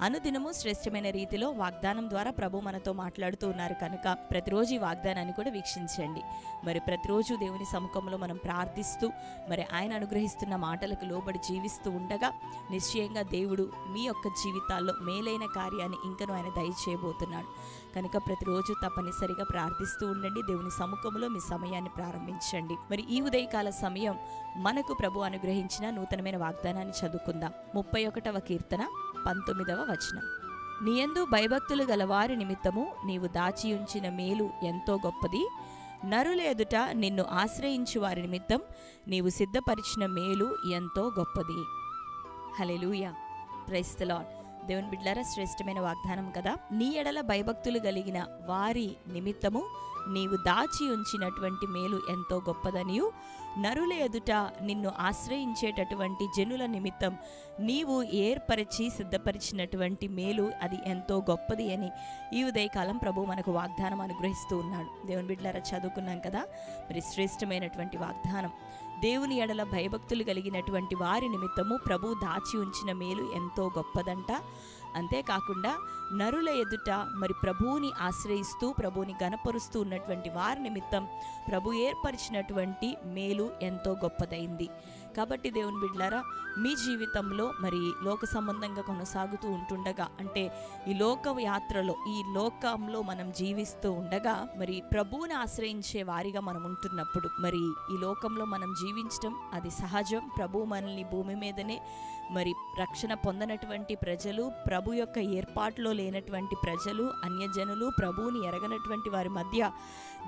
అనుదినము శ్రేష్టమైన రీతిలో వాగ్దానం ద్వారా ప్రభు మనతో మాట్లాడుతూ ఉన్నారు కనుక ప్రతిరోజు ఈ వాగ్దానాన్ని కూడా వీక్షించండి. మరి ప్రతిరోజు దేవుని సముఖంలో మనం ప్రార్థిస్తూ మరి ఆయన అనుగ్రహిస్తున్న మాటలకు లోబడి జీవిస్తూ ఉండగా నిశ్చయంగా దేవుడు మీ యొక్క జీవితాల్లో మేలైన కార్యాన్ని ఇంకను ఆయన దయచేయబోతున్నాడు. కనుక ప్రతిరోజు తప్పనిసరిగా ప్రార్థిస్తూ ఉండండి. దేవుని సముఖంలో మీ సమయాన్ని ప్రారంభించండి. మరి ఈ ఉదయకాల సమయం మనకు ప్రభు అనుగ్రహించిన నూతనమైన వాగ్దానాన్ని చదువుకుందాం. ముప్పై ఒకటవ కీర్తన. పంతొమ్మిదవ వచనం. నీయందు భయభక్తులు గల వారి నిమిత్తము నీవు దాచి ఉంచిన మేలు ఎంతో గొప్పది. నరులేదుట నిన్ను ఆశ్రయించు వారి నిమిత్తం నీవు సిద్ధపరిచిన మేలు ఎంతో గొప్పది. హలెలూయా ప్రైస్తలాడ్ దేవుని బిడ్లారా శ్రేష్టమైన వాగ్దానం కదా. నీ ఎడల భయభక్తులు కలిగిన వారి నిమిత్తము నీవు దాచి ఉంచినటువంటి మేలు ఎంతో గొప్పదనియు. నరుల ఎదుట నిన్ను ఆశ్రయించేటటువంటి జనుల నిమిత్తం నీవు ఏర్పరిచి సిద్ధపరిచినటువంటి మేలు అది ఎంతో గొప్పది అని ఈ ఉదయకాలం ప్రభు మనకు వాగ్దానం అనుగ్రహిస్తూ ఉన్నాడు. దేవుని బిడ్డలారా చదువుకున్నాం కదా. మరి శ్రేష్టమైనటువంటి వాగ్దానం. దేవుని ఎడల భయభక్తులు కలిగినటువంటి వారి నిమిత్తము ప్రభు దాచి ఉంచిన మేలు ఎంతో గొప్పదంట. అంతేకాకుండా నరుల ఎదుట మరి ప్రభువుని ఆశ్రయిస్తూ ప్రభువుని గనపరుస్తూ ఉన్నటువంటి వారి నిమిత్తం ప్రభు ఏర్పరిచినటువంటి మేలు ఎంతో గొప్పదైంది. కాబట్టి దేవుని బిడ్లారా మీ జీవితంలో మరి లోక సంబంధంగా కొనసాగుతూ ఉంటుండగా అంటే ఈ లోక యాత్రలో ఈ లోకంలో మనం జీవిస్తూ ఉండగా మరి ప్రభువుని ఆశ్రయించే వారిగా మనం ఉంటున్నప్పుడు మరి ఈ లోకంలో మనం జీవించడం అది సహజం. ప్రభు మనల్ని భూమి మీదనే మరి రక్షణ పొందనటువంటి ప్రజలు ప్రభు యొక్క ఏర్పాటులో లేనటువంటి ప్రజలు అన్యజనులు ప్రభువుని ఎరగనటువంటి వారి మధ్య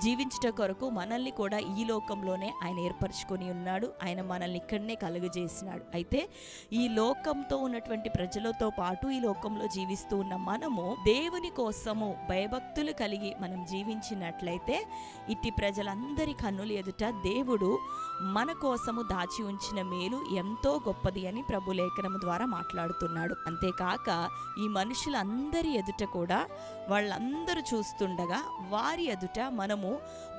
జీవించట కొరకు మనల్ని కూడా ఈ లోకంలోనే ఆయన ఏర్పరచుకొని ఉన్నాడు. ఆయన మనల్ని ఇక్కడనే కలుగజేసినాడు. అయితే ఈ లోకంతో ఉన్నటువంటి ప్రజలతో పాటు ఈ లోకంలో జీవిస్తూ ఉన్న మనము దేవుని కోసము భయభక్తులు కలిగి మనం జీవించినట్లయితే ఇట్టి ప్రజలందరి కన్నుల ఎదుట దేవుడు మన కోసము దాచి ఉంచిన మేలు ఎంతో గొప్పది అని ప్రభులే లేఖనము ద్వారా మాట్లాడుతున్నాడు. అంతేకాక ఈ మనుషులందరి ఎదుట కూడా వాళ్ళందరూ చూస్తుండగా వారి ఎదుట మనము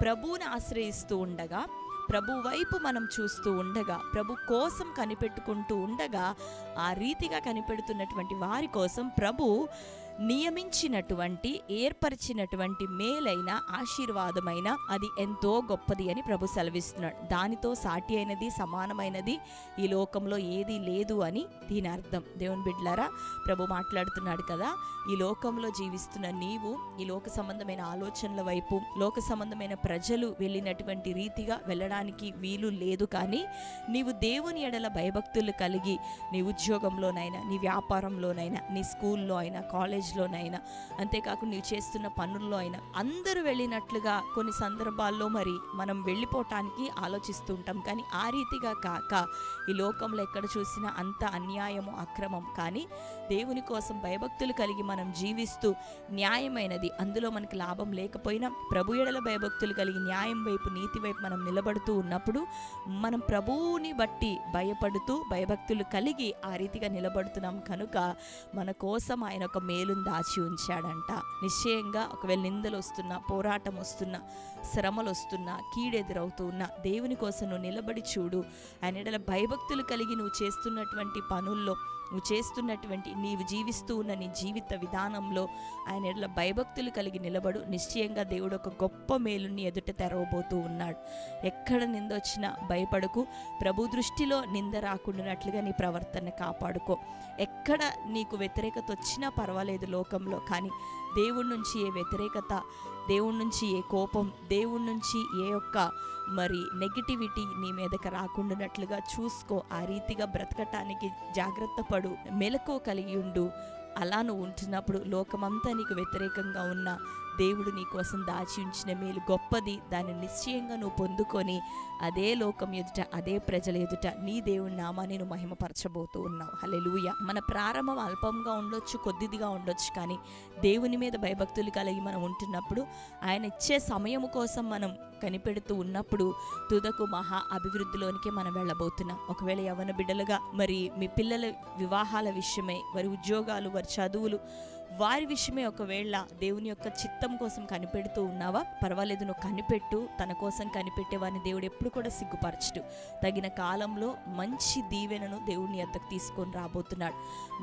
ప్రభువుని ఆశ్రయిస్తూ ఉండగా ప్రభు వైపు మనం చూస్తూ ఉండగా ప్రభు కోసం కనిపెట్టుకుంటూ ఉండగా ఆ రీతిగా కనిపెడుతున్నటువంటి వారి కోసం ప్రభు నియమించినటువంటి ఏర్పరిచినటువంటి మేలైన ఆశీర్వాదమైన అది ఎంతో గొప్పది అని ప్రభు సెలవిస్తున్నాడు. దానితో సాటి అయినది సమానమైనది ఈ లోకంలో ఏది లేదు అని దీని అర్థం. దేవుని బిడ్లారా ప్రభు మాట్లాడుతున్నాడు కదా ఈ లోకంలో జీవిస్తున్న నీవు ఈ లోక సంబంధమైన ఆలోచనల వైపు లోక సంబంధమైన ప్రజలు వెళ్ళినటువంటి రీతిగా వెళ్ళడానికి వీలు లేదు కానీ నీవు దేవుని ఎడల భయభక్తులు కలిగి నీ ఉద్యోగంలోనైనా నీ వ్యాపారంలోనైనా నీ స్కూల్లో అయినా కాలేజ్ కాలేజ్లోనైనా అంతేకాకుండా నీవు చేస్తున్న పనుల్లో అయినా అందరూ వెళ్ళినట్లుగా కొన్ని సందర్భాల్లో మరి మనం వెళ్ళిపోవటానికి ఆలోచిస్తూ ఉంటాం. కానీ ఆ రీతిగా కాక ఈ లోకంలో ఎక్కడ చూసినా అంత అన్యాయము అక్రమం. కానీ దేవుని కోసం భయభక్తులు కలిగి మనం జీవిస్తూ న్యాయమైనది అందులో మనకి లాభం లేకపోయినా ప్రభు ఎడల భయభక్తులు కలిగి న్యాయం వైపు నీతి వైపు మనం నిలబడుతూ ఉన్నప్పుడు మనం ప్రభువుని బట్టి భయపడుతూ భయభక్తులు కలిగి ఆ రీతిగా నిలబడుతున్నాం. కనుక మన కోసం ఆయన ఒక మేలు మేలును దాచి ఉంచాడంట. నిశ్చయంగా ఒకవేళ నిందలు వస్తున్నా పోరాటం వస్తున్నా శ్రమలు వస్తున్నా కీడెదురవుతూ ఉన్నా దేవుని కోసం నువ్వు నిలబడి చూడు. ఆయన ఎడల భయభక్తులు కలిగి నువ్వు చేస్తున్నటువంటి పనుల్లో నువ్వు చేస్తున్నటువంటి నీవు జీవిస్తూ ఉన్న నీ జీవిత విధానంలో ఆయన ఎడల భయభక్తులు కలిగి నిలబడు. నిశ్చయంగా దేవుడు ఒక గొప్ప మేలుని ఎదుట తెరవబోతూ ఉన్నాడు. ఎక్కడ నిందొచ్చినా భయపడకు. ప్రభు దృష్టిలో నింద రాకుండానట్లుగా నీ ప్రవర్తన కాపాడుకో. ఎక్కడ నీకు వ్యతిరేకత వచ్చినా పర్వాలేదు. లోకంలో కానీ దేవుడి నుంచి ఏ వ్యతిరేకత దేవుడి నుంచి ఏ కోపం దేవుడి నుంచి ఏ యొక్క మరి నెగిటివిటీ నీ మీదకి రాకుండానట్లుగా చూసుకో. ఆ రీతిగా బ్రతకటానికి జాగ్రత్త పడు మెలకు కలిగి ఉండు. అలా నువ్వు ఉంటున్నప్పుడు లోకమంతా నీకు వ్యతిరేకంగా ఉన్న దేవుడు నీ కోసం దాచి ఉంచిన మేలు గొప్పది. దాన్ని నిశ్చయంగా నువ్వు పొందుకొని అదే లోకం ఎదుట అదే ప్రజల ఎదుట నీ దేవుని నామాన్ని నువ్వు మహిమపరచబోతూ ఉన్నావు. హల్లెలూయా. మన ప్రారంభం అల్పంగా ఉండొచ్చు కొద్దిదిగా ఉండొచ్చు కానీ దేవుని మీద భయభక్తులు కలిగి మనం ఉంటున్నప్పుడు ఆయన ఇచ్చే సమయం కోసం మనం కనిపెడుతూ ఉన్నప్పుడు తుదకు మహా అభివృద్ధిలోనికి మనం వెళ్ళబోతున్నాం. ఒకవేళ యవన బిడ్డలుగా మరి మీ పిల్లల వివాహాల విషయమై వారి ఉద్యోగాలు వారి చదువులు వారి విషయమే ఒకవేళ దేవుని యొక్క చిత్తం కోసం కనిపెడుతూ ఉన్నావా పర్వాలేదు నువ్వు కనిపెట్టు. తన కోసం కనిపెట్టే వారిని దేవుడు ఎప్పుడు కూడా సిగ్గుపరచడు. తగిన కాలంలో మంచి దీవెనను దేవుని ఎద్దకు తీసుకొని రాబోతున్నాడు.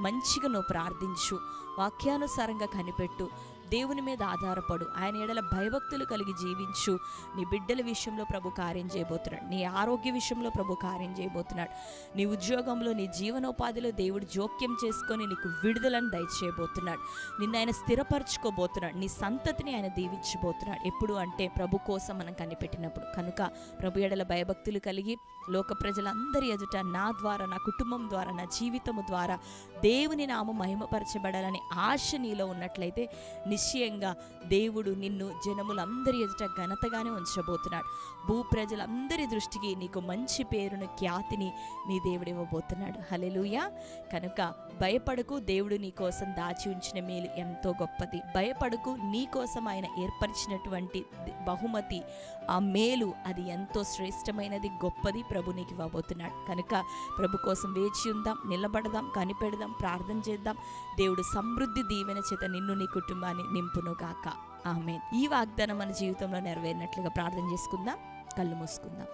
మంచిగా నువ్వు ప్రార్థించు. వాక్యానుసారంగా కనిపెట్టు. దేవుని మీద ఆధారపడు. ఆయన ఎడల భయభక్తులు కలిగి జీవించు. నీ బిడ్డల విషయంలో ప్రభు కార్యం చేయబోతున్నాడు. నీ ఆరోగ్య విషయంలో ప్రభు కార్యం చేయబోతున్నాడు. నీ ఉద్యోగంలో నీ జీవనోపాధిలో దేవుడు జోక్యం చేసుకొని నీకు విడుదలను దయచేయబోతున్నాడు. నిన్ను ఆయన స్థిరపరచుకోబోతున్నాడు. నీ సంతతిని ఆయన దీవించబోతున్నాడు. ఎప్పుడు అంటే ప్రభు కోసం మనం కనిపెట్టినప్పుడు. కనుక ప్రభు ఎడల భయభక్తులు కలిగి లోక ప్రజలందరి ఎదుట నా ద్వారా నా కుటుంబం ద్వారా నా జీవితము ద్వారా దేవుని నామం మహిమపరచబడాలని ఆశ నీలో ఉన్నట్లయితే నిశ్చయంగా దేవుడు నిన్ను జనములందరి ఎదుట ఘనతగానే ఉంచబోతున్నాడు. భూ ప్రజలందరి దృష్టికి నీకు మంచి పేరును ఖ్యాతిని నీ దేవుడు ఇవ్వబోతున్నాడు. హలెలుయా కనుక భయపడకు దేవుడు నీ కోసం దాచి ఉంచిన మేలు ఎంతో గొప్పది. భయపడకు నీ కోసం ఆయన ఏర్పరిచినటువంటి బహుమతి ఆ మేలు అది ఎంతో శ్రేష్టమైనది గొప్పది ప్రభు నీకు ఇవ్వబోతున్నాడు. కనుక ప్రభు కోసం వేచి ఉందాం నిలబడదాం కనిపెడదాం ప్రార్థన చేద్దాం. దేవుడు సమృద్ధి దీవెన చేత నిన్ను నీ కుటుంబాన్ని నింపునుగాక ఆమె ఈ వాగ్దానం మన జీవితంలో నెరవేరినట్లుగా ప్రార్థన చేసుకుందాం. కళ్ళు మూసుకుందాం.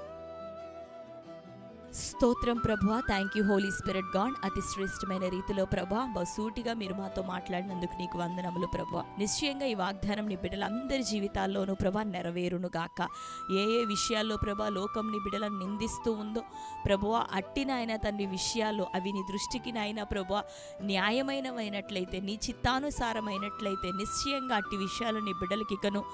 స్తోత్రం ప్రభా thank you Holy Spirit God అతి శ్రేష్టమైన రీతిలో ప్రభా బసూటిగా మీరు మాతో మాట్లాడినందుకు నీకు వందనములు ప్రభా నిశ్చయంగా ఈ వాగ్దానం నీ బిడ్డలందరి జీవితాల్లోనూ ప్రభా నెరవేరును గాక. ఏ ఏ విషయాల్లో ప్రభా లోకం నీ బిడ్డలను నిందిస్తూ ఉందో ప్రభువా అట్టి నాయన తండ్రి విషయాల్లో అవి నీ దృష్టికి నాయన ప్రభా న్యాయమైనవైనట్లయితే నీ చిత్తానుసారమైనట్లయితే నిశ్చయంగా అట్టి విషయాలు నీ బిడ్డలకి ఇకను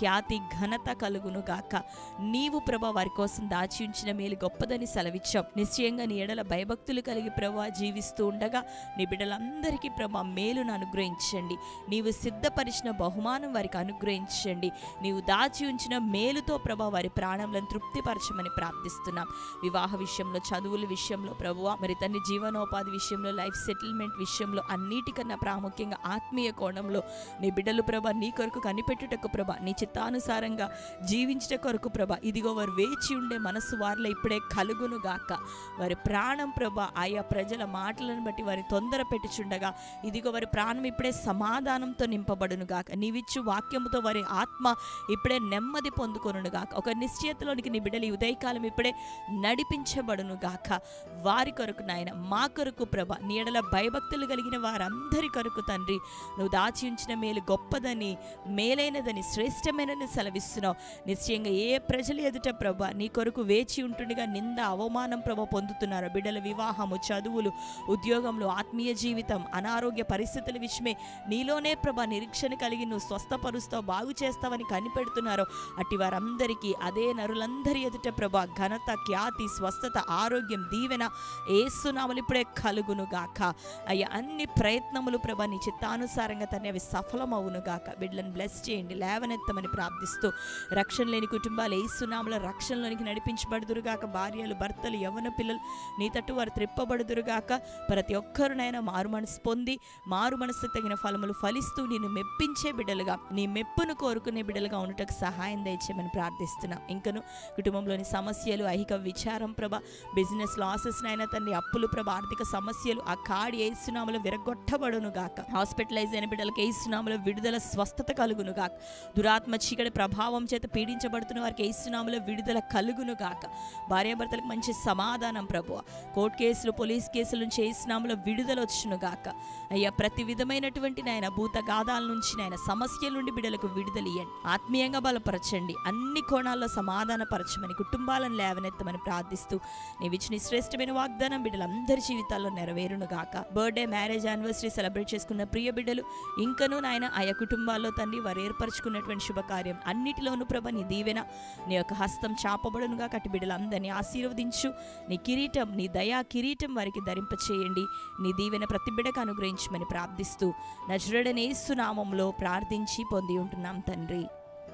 ఖ్యాతి ఘనత కలుగును గాక. నీవు ప్రభా వారి కోసం దాచి ఉంచిన మేలు గొప్పదని సెలవిచ్చు నిశ్చయంగా నీ ఎడల భయభక్తులు కలిగి ప్రభా జీవిస్తూ ఉండగా నీ బిడ్డలందరికీ ప్రభా మేలును అనుగ్రహించండి. నీవు సిద్ధపరిచిన బహుమానం వారికి అనుగ్రహించండి. నీవు దాచి ఉంచిన మేలుతో ప్రభా వారి ప్రాణములను తృప్తిపరచమని ప్రార్థిస్తున్నాం. వివాహ విషయంలో చదువుల విషయంలో ప్రభువ మరి తన్ని జీవనోపాధి విషయంలో లైఫ్ సెటిల్మెంట్ విషయంలో అన్నిటికన్నా ప్రాముఖ్యంగా ఆత్మీయ కోణంలో నీ బిడ్డలు ప్రభ నీ కొరకు కనిపెట్టుటకు ప్రభ నీ చిత్తానుసారంగా జీవించట కొరకు ప్రభ ఇదిగో వారు వేచి ఉండే మనసు వారిలో ఇప్పుడే కలుగునుగా గాక. వారి ప్రాణం ప్రభ ఆయా ప్రజల మాటలను బట్టి వారి తొందర పెట్టుచుండగా. ఇదిగో వారి ప్రాణం ఇప్పుడే సమాధానంతో నింపబడును గాక. నీవిచ్చు వాక్యముతో వారి ఆత్మ ఇప్పుడే నెమ్మది పొందుకొను గాక. ఒక నిశ్చయతలోనికి నీ బిడ్డలు ఉదయకాలం ఇప్పుడే నడిపించబడును గాక. వారి కొరకు నాయన మా కొరకు ప్రభ నీడల భయభక్తులు కలిగిన వారందరి కొరకు తండ్రి. నువ్వు దాచి ఉంచిన మేలు గొప్పదని మేలైనదని శ్రేష్టమైనదని సెలవిస్తున్నావు. నిశ్చయంగా ఏ ప్రజలు ఎదుట ప్రభ నీ కొరకు వేచి ఉంటుండగా నింద అవమానం ప్రభ పొందుతున్నారు. బిడ్డల వివాహము చదువులు ఉద్యోగంలో ఆత్మీయ జీవితం అనారోగ్య పరిస్థితుల విషయమే నీలోనే ప్రభ నిరీక్షణ కలిగి నువ్వు స్వస్థపరుస్తావు బాగు చేస్తావని కనిపెడుతున్నారు. అట్టి వారందరికీ అదే నరులందరి ఎదుట ప్రభ ఘనత ఖ్యాతి స్వస్థత ఆరోగ్యం దీవెన ఏసునామలు ఇప్పుడే కలుగును గాక అయ్యా అన్ని ప్రయత్నములు ప్రభ నీ చిత్తానుసారంగా తనే అవి సఫలమవును గాక. బిడ్డలను బ్లెస్ చేయండి లేవనెత్తమని ప్రార్థిస్తూ రక్షణ లేని కుటుంబాలు ఏసునామల రక్షణలోనికి నడిపించబడుదురుగాక భార్యలు భర్తలు యవన పిల్లలు నీ తట్టు వారు త్రిప్పబడుదురుగాక. ప్రతి ఒక్కరునైనా మారు మనసు పొంది మారు మనసు తగిన ఫలములు ఫలిస్తూ నిన్ను మెప్పించే బిడ్డలుగా నీ మెప్పును కోరుకునే బిడ్డలుగా ఉండటకు సహాయం దయచేయమని ప్రార్థిస్తున్నాం. ఇంకను కుటుంబంలోని సమస్యలు ఐహిక విచారం ప్రభ బిజినెస్ లాసెస్ నైనా తండ్రి అప్పులు ప్రభ ఆర్థిక సమస్యలు ఆ కాడి ఏసునామలో విరగొట్టబడును గాక హాస్పిటలైజ్ అయిన బిడ్డలకు ఏసునామలో విడుదల స్వస్థత కలుగును గాక దురాత్మ చీకటి ప్రభావం చేత పీడించబడుతున్న వారికి ఏసునామలో విడుదల కలుగును గాక భార్యాభర్తలకు మంచి సమాధానం ప్రభు. కోర్టు కేసులు పోలీస్ కేసుల నుంచి ఏసునామలో విడుదల వచ్చును గాక. అయ్యా ప్రతి విధమైనటువంటి నాయన భూత గాదాల నుంచి నాయన సమస్యల నుండి బిడ్డలకు విడుదలయ్యండి ఆత్మీయంగా బలపరచండి. అన్ని కోణాల్లో సమాధానపరచమని కుటుంబాలను లేవనెత్తమని ప్రార్థిస్తూ నీవు ఇచ్చిన శ్రేష్టమైన వాగ్దానం బిడ్డలందరి జీవితాల్లో నెరవేరును గాక. బర్త్డే మ్యారేజ్ యానివర్సరీ సెలబ్రేట్ చేసుకున్న ప్రియ బిడ్డలు ఇంకనూ నాయన ఆయా కుటుంబాల్లో తండ్రి వారు ఏర్పరచుకున్నటువంటి శుభకార్యం అన్నిటిలోనూ ప్రభ నీ దీవెన నీ యొక్క హస్తం చాపబడునుగా కట్టి బిడ్డలందరినీ ఆశీర్వదించు. అనుగ్రహించు నీ కిరీటం నీ దయా కిరీటం వారికి ధరింపచేయండి. నీ దీవెన ప్రతి బిడకు అనుగ్రహించమని ప్రార్థిస్తూ నజరుడనే నామంలో ప్రార్థించి పొంది ఉంటున్నాం తండ్రి.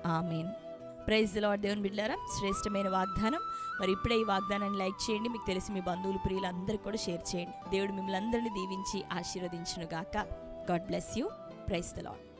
ఆమెన్. ప్రైజ్ లాడ్ దేవుని బిడ్డారా శ్రేష్టమైన వాగ్దానం. మరి ఇప్పుడే ఈ వాగ్దానాన్ని లైక్ చేయండి. మీకు తెలిసి మీ బంధువులు ప్రియులందరికీ కూడా షేర్ చేయండి. దేవుడు మిమ్మల్ని అందరినీ దీవించి ఆశీర్వదించును గాక God bless you. Praise the Lord